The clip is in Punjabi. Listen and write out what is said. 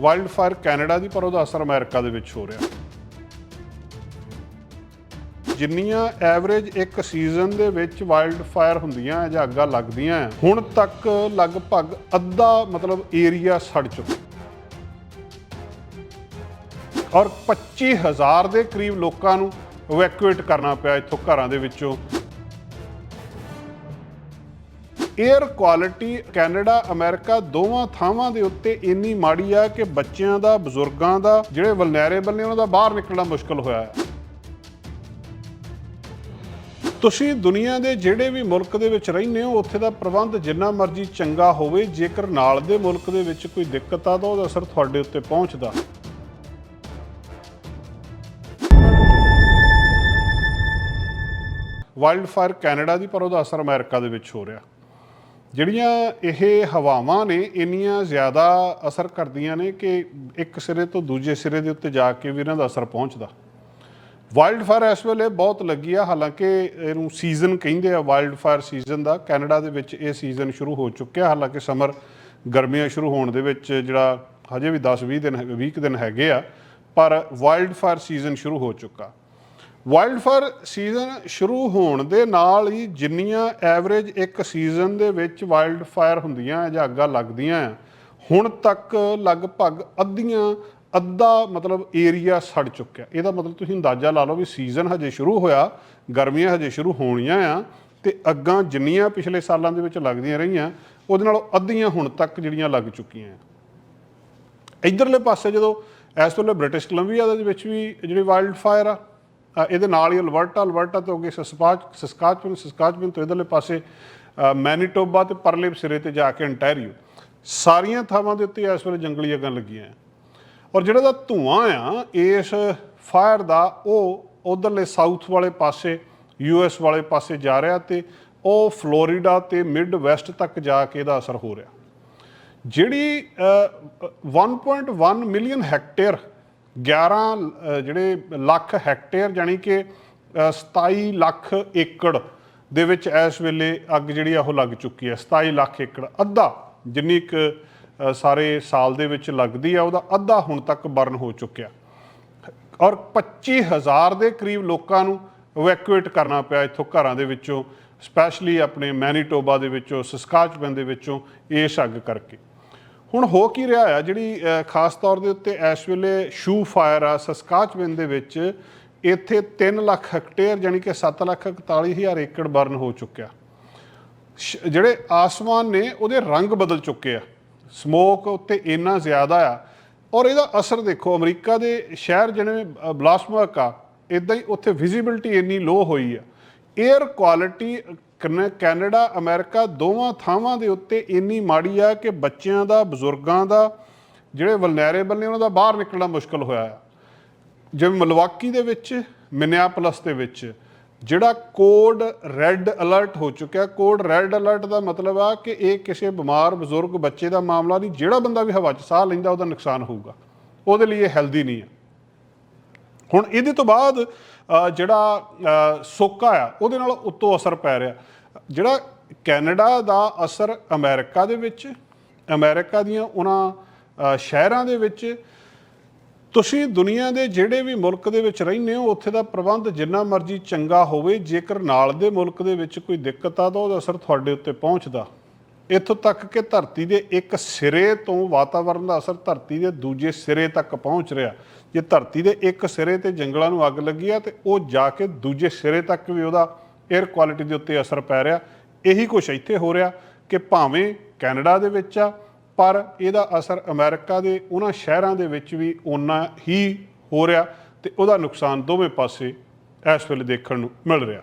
ਵਾਈਲਡ ਫਾਇਰ ਕੈਨੇਡਾ ਦੀ ਪਰ ਉਹਦਾ ਅਸਰ ਅਮਰੀਕਾ ਦੇ ਵਿੱਚ ਹੋ ਰਿਹਾ। ਜਿੰਨੀਆਂ ਐਵਰੇਜ ਇੱਕ ਸੀਜ਼ਨ ਦੇ ਵਿੱਚ ਵਾਈਲਡ ਫਾਇਰ ਹੁੰਦੀਆਂ ਜਾਂ ਅੱਗਾਂ ਲੱਗਦੀਆਂ ਹੈ, ਹੁਣ ਤੱਕ ਲਗਭਗ ਅੱਧਾ ਮਤਲਬ ਏਰੀਆ ਸੜ ਚੁੱਕਾ। ਔਰ 25000 ਦੇ ਕਰੀਬ ਲੋਕਾਂ ਨੂੰ ਇਵੈਕੂਏਟ ਕਰਨਾ ਪਿਆ ਇੱਥੋਂ ਘਰਾਂ ਦੇ ਵਿੱਚੋਂ। 에ਅਰ ਕੁਆਲਿਟੀ ਕੈਨੇਡਾ ਅਮਰੀਕਾ ਦੋਵਾਂ ਥਾਵਾਂ ਦੇ ਉੱਤੇ ਇੰਨੀ ਮਾੜੀ ਆ ਕਿ ਬੱਚਿਆਂ ਦਾ, ਬਜ਼ੁਰਗਾਂ ਦਾ, ਜਿਹੜੇ ਵਲਨਰੇਬਲ ਨੇ, ਉਹਨਾਂ ਦਾ ਬਾਹਰ ਨਿਕਲਣਾ ਮੁਸ਼ਕਲ ਹੋਇਆ ਹੈ। ਤੁਸੀਂ ਦੁਨੀਆ ਦੇ ਜਿਹੜੇ ਵੀ ਮੁਲਕ ਦੇ ਵਿੱਚ ਰਹਿੰਦੇ ਹੋ, ਉੱਥੇ ਦਾ ਪ੍ਰਬੰਧ ਜਿੰਨਾ ਮਰਜ਼ੀ ਚੰਗਾ ਹੋਵੇ, ਜੇਕਰ ਨਾਲ ਦੇ ਮੁਲਕ ਦੇ ਵਿੱਚ ਕੋਈ ਦਿੱਕਤ ਆ, ਤਾਂ ਉਹਦਾ ਅਸਰ ਤੁਹਾਡੇ ਉੱਤੇ ਪਹੁੰਚਦਾ। ਵਾਈਲਡ ਫਾਇਰ ਕੈਨੇਡਾ ਦੀ, ਪਰ ਉਹਦਾ ਅਸਰ ਅਮਰੀਕਾ ਦੇ ਵਿੱਚ ਹੋ ਰਿਹਾ। ਜਿਹੜੀਆਂ ਇਹ ਹਵਾਵਾਂ ਨੇ, ਇੰਨੀਆਂ ਜ਼ਿਆਦਾ ਅਸਰ ਕਰਦੀਆਂ ਨੇ ਕਿ ਇੱਕ ਸਿਰੇ ਤੋਂ ਦੂਜੇ ਸਿਰੇ ਦੇ ਉੱਤੇ ਜਾ ਕੇ ਵੀ ਇਹਨਾਂ ਦਾ ਅਸਰ ਪਹੁੰਚਦਾ। ਵਾਈਲਡ ਫਾਇਰ ਇਸ ਵੇਲੇ ਬਹੁਤ ਲੱਗੀ ਆ, ਹਾਲਾਂਕਿ ਇਹਨੂੰ ਸੀਜ਼ਨ ਕਹਿੰਦੇ ਆ ਵਾਈਲਡ ਫਾਇਰ ਸੀਜ਼ਨ ਦਾ। ਕੈਨੇਡਾ ਦੇ ਵਿੱਚ ਇਹ ਸੀਜ਼ਨ ਸ਼ੁਰੂ ਹੋ ਚੁੱਕਿਆ, ਹਾਲਾਂਕਿ ਸਮਰ ਗਰਮੀਆਂ ਸ਼ੁਰੂ ਹੋਣ ਦੇ ਵਿੱਚ ਜਿਹੜਾ ਹਜੇ ਵੀ 10 20 ਦਿਨ 20 ਕੁ ਦਿਨ ਹੈਗੇ ਆ, ਪਰ ਵਾਈਲਡ ਫਾਇਰ ਸੀਜ਼ਨ ਸ਼ੁਰੂ ਹੋ ਚੁੱਕਾ। ਵਾਈਲਡ ਫਾਇਰ ਸੀਜ਼ਨ ਸ਼ੁਰੂ ਹੋਣ ਦੇ ਨਾਲ ਹੀ ਜਿੰਨੀਆਂ ਐਵਰੇਜ ਇੱਕ ਸੀਜ਼ਨ ਦੇ ਵਿੱਚ ਵਾਈਲਡ ਫਾਇਰ ਹੁੰਦੀਆਂ ਜਾਂ ਅੱਗਾਂ ਲੱਗਦੀਆਂ ਆ, ਹੁਣ ਤੱਕ ਲਗਭਗ ਅੱਧੀਆਂ ਅੱਧਾ ਮਤਲਬ ਏਰੀਆ ਸੜ ਚੁੱਕਿਆ। ਇਹਦਾ ਮਤਲਬ ਤੁਸੀਂ ਅੰਦਾਜ਼ਾ ਲਾ ਲਓ ਵੀ ਸੀਜ਼ਨ ਹਜੇ ਸ਼ੁਰੂ ਹੋਇਆ ਗਰਮੀਆਂ ਹਜੇ ਸ਼ੁਰੂ ਹੋਣੀਆਂ ਆ ਤੇ ਅੱਗਾਂ ਜਿੰਨੀਆਂ ਪਿਛਲੇ ਸਾਲਾਂ ਦੇ ਵਿੱਚ ਲੱਗਦੀਆਂ ਰਹੀਆਂ ਉਹਦੇ ਨਾਲੋਂ ਅੱਧੀਆਂ ਹੁਣ ਤੱਕ ਜਿਹੜੀਆਂ ਲੱਗ ਚੁੱਕੀਆਂ ਆ। ਇਧਰਲੇ ਪਾਸੇ ਜਦੋਂ ਇਸ ਵੇਲੇ ਬ੍ਰਿਟਿਸ਼ ਕੋਲੰਬੀਆ ਦੇ ਵਿੱਚ ਵੀ ਜਿਹੜੀ ਵਾਈਲਡ ਫਾਇਰ ਆ ਇਹਦੇ ਨਾਲ ਹੀ ਅਲਬਰਟਾ ਅਲਬਰਟਾ ਤੋਂ ਅੱਗੇ ਸਸਕਾਚ ਸਸਕਾਚਵਨ ਸਸਕਾਚਵਨ ਤੋਂ ਇਧਰਲੇ ਪਾਸੇ ਮੈਨੀਟੋਬਾ ਤੇ ਪਰਲੇ ਸਿਰੇ ਤੇ ਜਾ ਕੇ ਅੰਟੈਰੀਓ। ਸਾਰੀਆਂ ਥਾਵਾਂ ਦੇ ਉੱਤੇ ਇਸ ਵੇਲੇ ਜੰਗਲੀ ਅੱਗਾਂ ਲੱਗੀਆਂ ਆ। ਔਰ ਜਿਹੜਾ ਦਾ ਧੂਆਂ ਆ ਇਸ ਫਾਇਰ ਦਾ ਉਹ ਉਧਰਲੇ ਸਾਊਥ ਵਾਲੇ ਪਾਸੇ ਯੂਐਸ ਵਾਲੇ ਪਾਸੇ ਜਾ ਰਿਹਾ ਤੇ ਉਹ ਫਲੋਰੀਡਾ ਤੇ ਮਿਡ ਵੈਸਟ ਤੱਕ ਜਾ ਕੇ ਇਹਦਾ ਅਸਰ ਹੋ ਰਿਹਾ। ਜਿਹੜੀ ਅ, 1.1 ਮਿਲੀਅਨ ਹੈਕਟੇਅਰ 11 ਜਿਹੜੇ ਲੱਖ ਹੈਕਟੇਅਰ ਜਾਨੀ ਕਿ ਅ, 27 ਲੱਖ ਏਕੜ ਦੇ ਵਿੱਚ ਇਸ ਵੇਲੇ ਅੱਗ ਜਿਹੜੀ ਆ ਉਹ ਲੱਗ ਚੁੱਕੀ ਹੈ। 27 ਲੱਖ ਏਕੜ ਅੱਧਾ ਜਿੰਨੀ ਕੁ ਸਾਰੇ ਸਾਲ ਦੇ ਵਿੱਚ ਲੱਗਦੀ ਆ ਉਹਦਾ ਅੱਧਾ ਹੁਣ ਤੱਕ ਬਰਨ ਹੋ ਚੁੱਕਿਆ। ਔਰ 25000 ਦੇ ਕਰੀਬ ਲੋਕਾਂ ਨੂੰ ਇਵੈਕੂਏਟ ਕਰਨਾ ਪਿਆ ਇੱਥੋਂ ਘਰਾਂ ਦੇ ਵਿੱਚੋਂ ਸਪੈਸ਼ਲੀ ਆਪਣੇ ਮੈਨੀਟੋਬਾ ਦੇ ਵਿੱਚੋਂ ਸਸਕਾਚਵਨ ਦੇ ਵਿੱਚੋਂ ਇਸ ਅੱਗ ਕਰਕੇ। ਹੁਣ ਹੋ ਕੀ ਰਿਹਾ ਆ? ਜਿਹੜੀ ਖਾਸ ਤੌਰ ਦੇ ਉੱਤੇ ਇਸ ਵੇਲੇ ਸ਼ੂ ਫਾਇਰ ਆ ਸਸਕਾਚਵਿਨ ਦੇ ਵਿੱਚ ਇੱਥੇ 3 ਲੱਖ ਹੈਕਟੇਅਰ ਜਾਨੀ ਕਿ 7 ਲੱਖ 41 ਹਜ਼ਾਰ ਏਕੜ ਬਰਨ ਹੋ ਚੁੱਕਿਆ। ਸ਼- ਜਿਹੜੇ ਆਸਮਾਨ ਨੇ ਉਹਦੇ ਰੰਗ ਬਦਲ ਚੁੱਕੇ ਆ। ਸਮੋਕ ਉੱਤੇ ਇੰਨਾ ਜ਼ਿਆਦਾ ਆ। ਔਰ ਇਹਦਾ ਅਸਰ ਦੇਖੋ ਅਮਰੀਕਾ ਦੇ ਸ਼ਹਿਰ ਜਿਵੇਂ ਅ, ਆ ਇਦਾਂ ਹੀ ਉੱਥੇ ਵਿਜ਼ਿਬਿਲਟੀ ਇੰਨੀ ਲੋ ਹੋਈ ਆ। 에ਅਰ ਕੁਆਲਿਟੀ ਕੈਨੇਡਾ, ਅਮਰੀਕਾ ਦੋਵਾਂ ਥਾਵਾਂ ਦੇ ਉੱਤੇ ਇੰਨੀ ਮਾੜੀ ਆ ਕਿ ਬੱਚਿਆਂ ਦਾ, ਬਜ਼ੁਰਗਾਂ ਦਾ, ਜਿਹੜੇ ਵਲਨਰੇਬਲ ਨੇ ਉਹਨਾਂ ਦਾ ਬਾਹਰ ਨਿਕਲਣਾ ਮੁਸ਼ਕਲ ਹੋਇਆ ਆ ਜਿਵੇਂ ਮਲਵਾਕੀ ਦੇ ਵਿੱਚ, ਮਿਨਿਆਪਲਸ ਦੇ ਵਿੱਚ, ਜਿਹੜਾ ਕੋਡ ਰੈੱਡ ਅਲਰਟ ਹੋ ਚੁੱਕਿਆ, ਕੋਡ ਰੈੱਡ ਅਲਰਟ ਦਾ ਮਤਲਬ ਆ ਕਿ ਇਹ ਕਿਸੇ ਬਿਮਾਰ, ਬਜ਼ੁਰਗ ਬੱਚੇ ਦਾ ਮਾਮਲਾ ਨਹੀਂ, ਜਿਹੜਾ ਬੰਦਾ ਵੀ ਹਵਾ 'ਚ ਸਾਹ ਲੈਂਦਾ, ਉਹਦਾ ਨੁਕਸਾਨ ਹੋਊਗਾ। ਉਹਦੇ ਲਈ ਇਹ ਹੈਲਦੀ ਨਹੀਂ ਹੈ। ਹੁਣ ਇਹਦੇ ਤੋਂ ਬਾਅਦ ਜਿਹੜਾ ਸੋਕਾ ਆ, ਉਹਦੇ ਨਾਲ ਉੱਤੋਂ ਅਸਰ ਪੈ ਰਿਹਾ। ਜਿਹੜਾ ਕੈਨੇਡਾ ਦਾ ਅਸਰ ਅਮਰੀਕਾ ਦੇ ਵਿੱਚ, ਅਮਰੀਕਾ ਦੀਆਂ ਉਹਨਾਂ ਸ਼ਹਿਰਾਂ ਦੇ ਵਿੱਚ, ਤੁਸੀਂ ਦੁਨੀਆ ਦੇ ਜਿਹੜੇ ਵੀ ਮੁਲਕ ਦੇ ਵਿੱਚ ਰਹਿੰਦੇ ਹੋ, ਉੱਥੇ ਦਾ ਪ੍ਰਬੰਧ ਜਿੰਨਾ ਮਰਜ਼ੀ ਚੰਗਾ ਹੋਵੇ, ਜੇਕਰ ਨਾਲ ਦੇ ਮੁਲਕ ਦੇ ਵਿੱਚ ਕੋਈ ਦਿੱਕਤ ਆ, ਤਾਂ ਉਹਦਾ ਅਸਰ ਤੁਹਾਡੇ ਉੱਤੇ ਪਹੁੰਚਦਾ। ਇੱਥੋਂ ਤੱਕ ਕਿ ਧਰਤੀ ਦੇ ਇੱਕ ਸਿਰੇ ਤੋਂ ਵਾਤਾਵਰਣ ਦਾ ਅਸਰ ਧਰਤੀ ਦੇ ਦੂਜੇ ਸਿਰੇ ਤੱਕ ਪਹੁੰਚ ਰਿਹਾ। ਜੇ ਧਰਤੀ ਦੇ ਇੱਕ ਸਿਰੇ ਤੇ ਜੰਗਲਾਂ ਨੂੰ ਅੱਗ ਲੱਗੀ ਆ, ਤੇ ਉਹ ਜਾ ਕੇ ਦੂਜੇ ਸਿਰੇ ਤੱਕ ਵੀ ਉਹਦਾ 에ਅਰ ਕੁਆਲਿਟੀ ਦੇ ਉੱਤੇ ਅਸਰ ਪੈ ਰਿਹਾ। ਇਹੀ ਕੁਛ ਇੱਥੇ ਹੋ ਰਿਹਾ ਕਿ ਭਾਵੇਂ ਕੈਨੇਡਾ ਦੇ ਵਿੱਚ ਆ, ਪਰ ਇਹਦਾ ਅਸਰ ਅਮਰੀਕਾ ਦੇ ਉਹਨਾਂ ਸ਼ਹਿਰਾਂ ਦੇ ਵਿੱਚ ਵੀ ਓਨਾ ਹੀ ਹੋ ਰਿਹਾ ਤੇ ਉਹਦਾ ਨੁਕਸਾਨ ਦੋਵੇਂ ਪਾਸੇ ਇਸ ਵੇਲੇ ਦੇਖਣ ਨੂੰ ਮਿਲ ਰਿਹਾ।